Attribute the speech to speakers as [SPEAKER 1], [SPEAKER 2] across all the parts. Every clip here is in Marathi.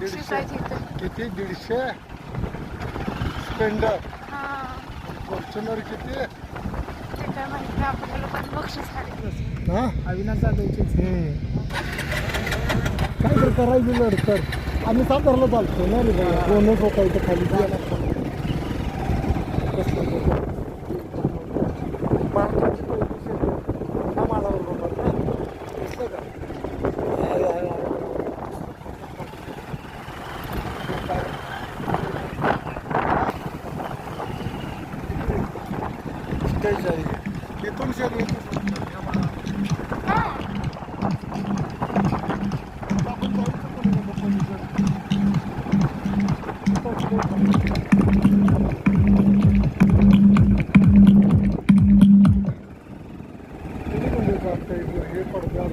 [SPEAKER 1] बक्षीस आहे तिथं
[SPEAKER 2] किती? दीडशे? स्पेंडर.
[SPEAKER 1] हा.
[SPEAKER 2] फॉर्च्युनर किती?
[SPEAKER 1] ते काय माहिती आपल्याला पण बक्षीस आहे
[SPEAKER 2] हा?
[SPEAKER 3] अविनाश जाधवचीच
[SPEAKER 2] काय तर करायची लढतर आम्ही सातारला चालतो ना रे बाबा बोनस होता इथं खाली गेला कसलं बघा. भारताची पहिली शर्यत ह्या माळावर होणार ना. दिसलं का? आहे, आहे, आहे. स्टेज आहे इथून शर्यत सुटणार ह्या माळावर. आपण जायचं कोणी हे पडद्यात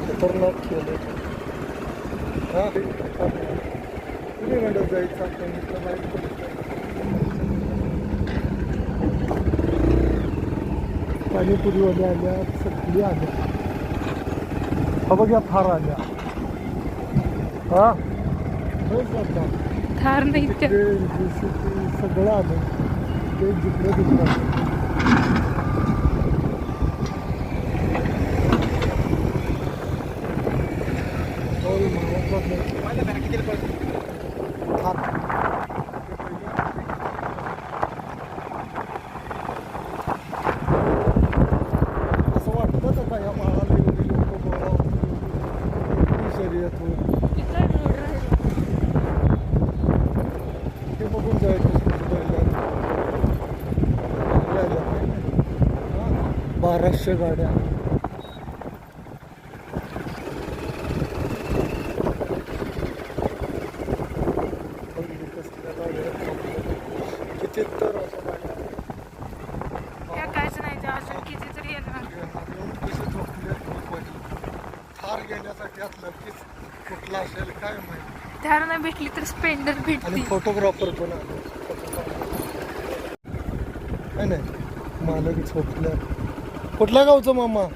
[SPEAKER 2] खतरनाक केलं हा कुणी म्हणत जायचं आपण इथं माहीत पाणीपुरीवाले आल्या सगळी आल्या हा बघ या फार आल्या हा होय श्रद्धा.
[SPEAKER 1] थार नाही
[SPEAKER 2] तिकडे
[SPEAKER 1] त्या
[SPEAKER 2] JCB सगळं आलं ते जिकडे तिकडे असं वाटतं का या माळाला एवढी लोक गोळा होतील, शर्यत होईल ते बघून जायचं पहिल्यांदा. पहिल्या बाराशे गाड्या. किती तर असं गाड्या.
[SPEAKER 1] त्या काहीच नाही त्या अजून कितीतरी येणार
[SPEAKER 2] येऊन कसे झोपले पहिली. थार घेण्यासाठी असलं कुठला असेल काय माहिती.
[SPEAKER 1] नाही भेटली तर स्पेंडर
[SPEAKER 2] आणि
[SPEAKER 1] भेटती
[SPEAKER 2] फोटोग्राफर पण आले. काय नाही. मालक झोपल्या. कुठल्या गावचं मामा?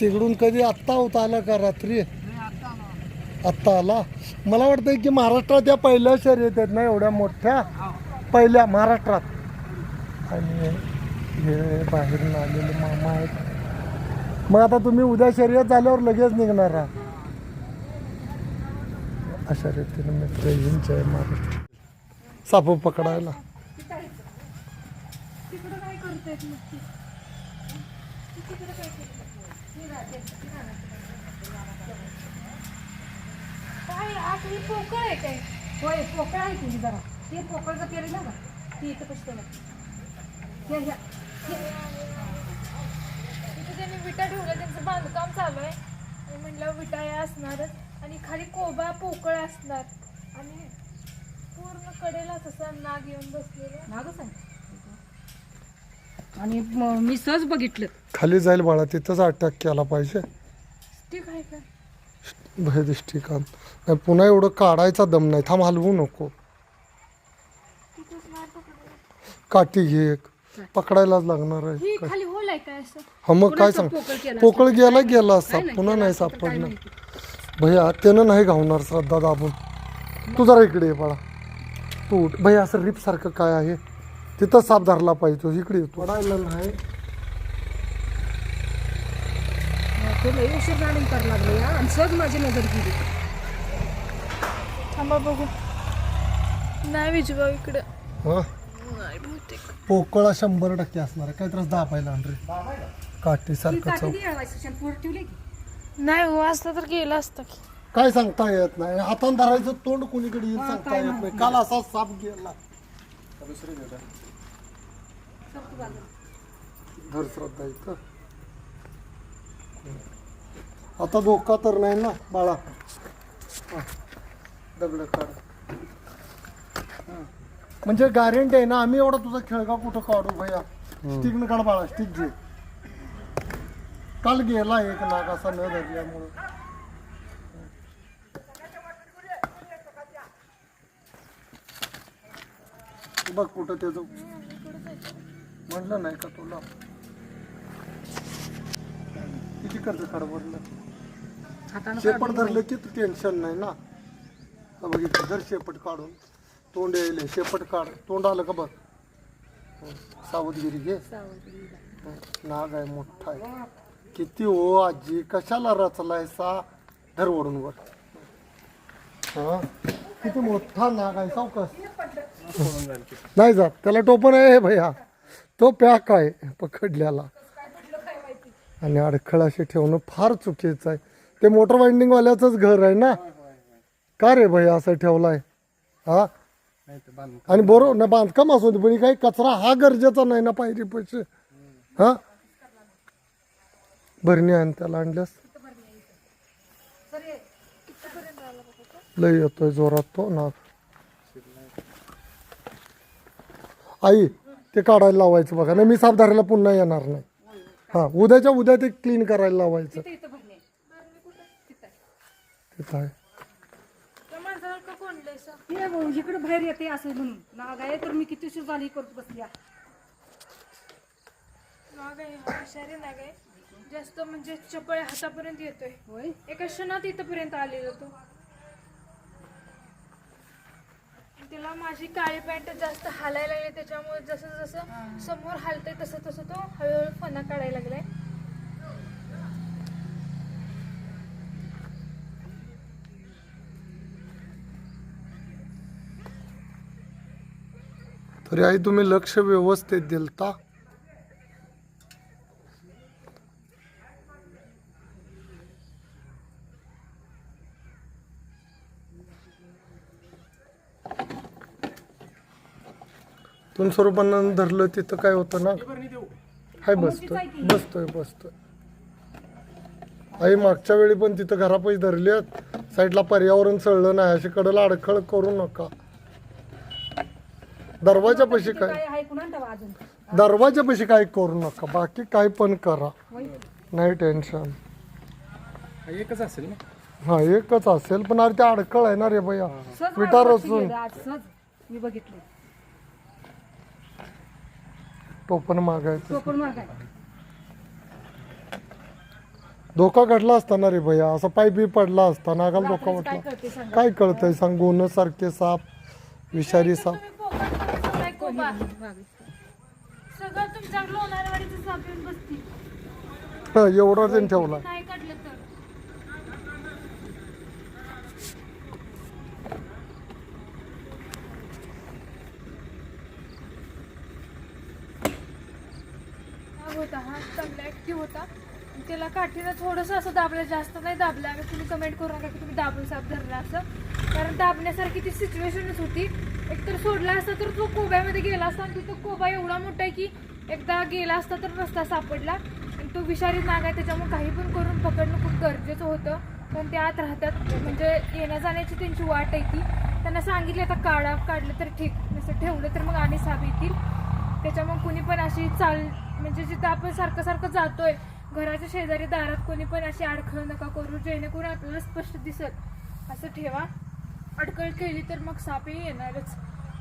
[SPEAKER 2] तिकडून कधी आत्ता होता आला का रात्री? आत्ता आला. मला वाटतं की महाराष्ट्रात या पहिल्या शर्यत आहेत ना एवढ्या मोठ्या पहिल्या महाराष्ट्रात. आणि हे बाहेरून आलेले मामा आहेत. मग आता तुम्ही उद्या शर्यत झाल्यावर लगेच निघणार आहात. अशा रीतीने मित्र येऊन जय महाराष्ट्र. सापू पकडायला.
[SPEAKER 1] काय आत ही पोकळ आहे काय?
[SPEAKER 4] होय पोकळ आहे तुझी जरा. ते पोकळचं केलं ना ती इथं कशी केलं? हे
[SPEAKER 1] इथे त्यांनी विटा ठेवल्या त्यांचं बांधकाम चालू आहे. आणि म्हटलं विटा या असणारच. आणि खाली कोबा पोकळ असणार. आणि पूर्ण कडेला तसं नाग येऊन बसलेलं.
[SPEAKER 4] नागच आहे. आणि मी सहज बघितलं.
[SPEAKER 2] खाली जाईल बाळा तिथंच अटॅक केला पाहिजे.
[SPEAKER 1] ठीक आहे का?
[SPEAKER 2] भयदिष्टिकांत नाही पुन्हा एवढं काढायचा दम नाही. थांब हलवू नको. काठी घे एक. पकडायलाच लागणार आहे.
[SPEAKER 1] ही खाली होल आहे काय असं?
[SPEAKER 2] हा मग काय सांग?
[SPEAKER 4] पोकळ केलं
[SPEAKER 2] पोकळ गेला गेला असता. पुन्हा नाही सापडणार. भैया त्यानं नाही घावणार श्रद्धा दाबून. तू जरा इकडे ये बाळा. तू उठ. भैया असं रिप सारखं काय आहे? तिथं साप धरला पाहिजे तो. इकडे येतो पडायला नाही.
[SPEAKER 4] लई उशीर राहून करायला लागलं या. आणि सहज माझी नजर गेली.
[SPEAKER 1] थांबा बघू. नाही विजवा इकडं.
[SPEAKER 2] हा?
[SPEAKER 1] नाही बहुतेक.
[SPEAKER 2] पोकळा शंभर टक्के असणार आहे. काय त्रास दाबायला आणरे काठी सारखं चौक
[SPEAKER 4] ठेवली
[SPEAKER 1] नाही हो असतं तर गेला असता की.
[SPEAKER 2] काय सांगता येत नाही. हातान धरायचं तोंड कोणीकडे येईल सांगता येत नाही. काल असा साप गेला. धर श्रद्धा इथं. आता धोका तर नाही ना बाळा. दगड काढ. म्हणजे गॅरंटी आहे ना आम्ही एवढा तुझा खेळगा कुठं काढू भैया? स्टिक काढ बाळा स्टिक घे. काल गेला एक नाग असा न धरल्यामुळं. बघ कुठं त्याचं म्हणलं नाही का तुला? किती कसं काढ भरलं?
[SPEAKER 4] हातानं
[SPEAKER 2] शेपट धरलं की टेन्शन नाही ना. बघितलं जर शेपट काढून तोंड येईल शेपट काढ. तोंड आलं का बघ? सावधगिरी घे. नाग आहे मोठा आहे. किती हो आजी कशाला रचलाय सा धर ओढून वर. हा? किती मोठा नाग आहे सावकाश नाही जात. त्याला टोपण आहे हे भैया. तो पॅक आहे पकडल्याला. आणि अडखळ असे ठेवणं फार चुकीचं आहे. ते मोटर वाइंडिंग वाल्याचंच घर आहे ना? का रे भैया असं ठेवलाय? हा? आणि बरोबर ना बांधकाम असू दे पण हे काही कचरा हा गरजेचा नाही ना पायरी पैसे. हा? भरणी आहे त्याला आणल्यास. लय येतोय जोरात तो नाग. आई ते काढायला लावायचं बघा. नाही मी साफ धरायला पुन्हा येणार नाही. हा उद्याच्या उद्या ते क्लीन करायला लावायचं
[SPEAKER 4] ते इथं भरणे
[SPEAKER 2] तिथं आहे
[SPEAKER 1] त्या माणसाला का कोंडलंय सा?
[SPEAKER 4] ते भाऊ इकडे बाहेर येते असं म्हणून. नाग आहे तर मी किती उशीर झाली करत बसली.
[SPEAKER 1] नाग आहे हुशारी नाग आहे. जास्त म्हणजे चपळ हातापर्यंत येतोय.
[SPEAKER 4] होय?
[SPEAKER 1] एका क्षणात इथपर्यंत आलेला तो. तिला माझी काळी पॅन्ट जास्त हालायला लागली त्याच्यामुळे जसं जसं समोर हालतंय तसं तसं तो हळूहळू फणा काढायला लागलाय.
[SPEAKER 2] तरी आई तुम्ही लक्ष व्यवस्थित दिलता. तुम स्वरूपानं धरलं तिथं काय होतं ना? हाय बसतोय बसतोय बसतोय. आई मागच्या वेळी पण तिथं घरापैकी धरली साईडला पर्यावरण चळलं नाही अशी कडला अडखळ करू नका. दरवाजापाशी काय?
[SPEAKER 4] काय आहे कुणा ठेवा अजून.
[SPEAKER 2] दरवाजापाशी काय करू नका बाकी काय पण करा. नाही टेन्शन
[SPEAKER 3] एकच असेल ना?
[SPEAKER 2] हा एकच असेल पण अरे ते अडकळ आहे ना रे भैया.
[SPEAKER 4] सहज
[SPEAKER 2] विटा
[SPEAKER 4] वाटलं
[SPEAKER 2] रचून
[SPEAKER 4] गेलं आज सहज. मी बघितलं
[SPEAKER 2] टोपण मागायचं
[SPEAKER 4] तो पण माग
[SPEAKER 2] धोका घडला असताना रे भैया असा पाय बी पडला असता. नागाला धोका
[SPEAKER 4] रात्रीच काय
[SPEAKER 2] वाटला
[SPEAKER 4] कळते सांगा.
[SPEAKER 2] काय कळतंय सांग? गोन सारखे साप विषारी साप.
[SPEAKER 1] सगळं तुमच्या लोणारवाडीचं साप येऊन बसतील
[SPEAKER 2] हं, एवढा त्यांनी ठेवला.
[SPEAKER 1] नाही काढलं तर. हा होता हा चांगला ऍक्टिव्ह होता. त्याला काठीनं थोडंसं असं दाबलं जास्त नाही दाबलं. आणि तुम्ही कमेंट करू नका की तुम्ही दाबून साप धरला असं. कारण दाबण्यासारखी ती सिच्युएशनच होती. एकतर सोडला असता तर तो कोब्यामध्ये गेला असता आणि तिथं कोबा एवढा मोठा आहे की एकदा गेला असता तर रस्ता सापडला. आणि तो विषारी नाग आहे त्याच्यामुळे काही पण करून पकडणं खूप गरजेचं होतं. पण ते आत राहतात. म्हणजे येण्या जाण्याची त्यांची वाट आहे ती. त्यांना सांगितलं आता काढा काढलं तर ठीक. नसं ठेवलं तर मग आणि साप येतील. त्याच्यामुळे कुणी पण अशी चाल म्हणजे जिथं आपण सारखं सारखं जातोय घराच्या शेजारी दारात कोणी पण अशी अडखळ नका करू. जेणेकरून आपल्याला स्पष्ट दिसत असं ठेवा. अडकळ केली तर मग सापही येणारच.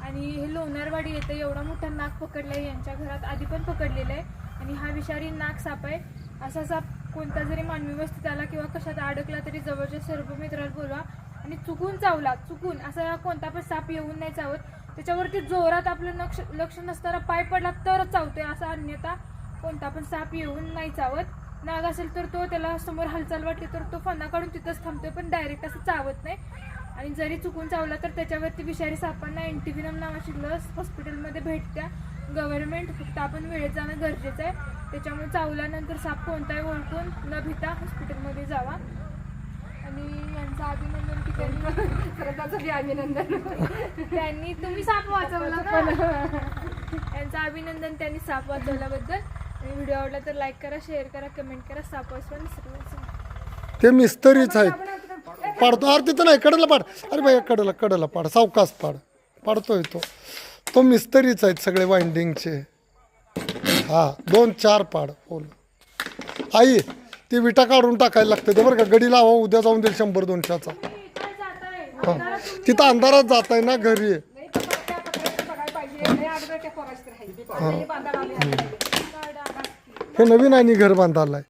[SPEAKER 1] आणि हे लोणारवाडी येतं एवढा मोठा नाग पकडलाय यांच्या घरात आधी पण पकडलेला आहे. आणि हा विषारी नाक साप आहे. असा साप कोणता जरी मानवी वस्तीत आला किंवा कशात अडकला तरी जवळच्या सर्व मित्राला बोलवा आणि चुकून चावला चुकून. असा कोणता पण साप येऊन नाही चावत. त्याच्यावरती जोरात आपलं लक्ष लक्ष नसताना पाय पडला तरच चावतोय असा अन्यथा कोणता पण साप येऊन नाही चावत. नाग असेल तर तो त्याला समोर हालचाल वाटली तर तो फणा काढून तिथंच थांबतोय पण डायरेक्ट असं चावत नाही. आणि जरी चुकून चावला तर त्याच्यावरती विषारी सापांना अँटीव्हिनम नावाची लस हॉस्पिटलमध्ये भेटत्या. गव्हर्नमेंट फक्त आपण वेळेत जाणं गरजेचं आहे. त्याच्यामुळे चावल्यानंतर साप कोणताही ओळखून न भीता हॉस्पिटलमध्ये जावा. आणि यांचं अभिनंदन की त्यांनी
[SPEAKER 4] अभिनंदन.
[SPEAKER 1] त्यांनी तुम्ही साप वाचवला ना यांचं अभिनंदन त्यांनी साप वाचवल्याबद्दल. आणि व्हिडिओ आवडला तर लाईक करा शेअर करा कमेंट करा. साप वाचवा
[SPEAKER 2] ते मिस्त्रीच आहेत. पाडतो अरे तिथं नाही कडला पाड अरे भैया कडला कडला पाड सावकाश पाड पाडतोय तो तो मिस्त्रीच आहेत सगळे वाइंडिंगचे हा दोन चार पाड बोल आई ती विटा काढून टाकायला लागते ते बरं का गडी लावा उद्या जाऊन देईल शंभर दोनशेचा हा. तिथं अंधारात जात आहे ना घरी
[SPEAKER 4] आहे. हे आहे.
[SPEAKER 2] हे नवीन आणि घर बांधायला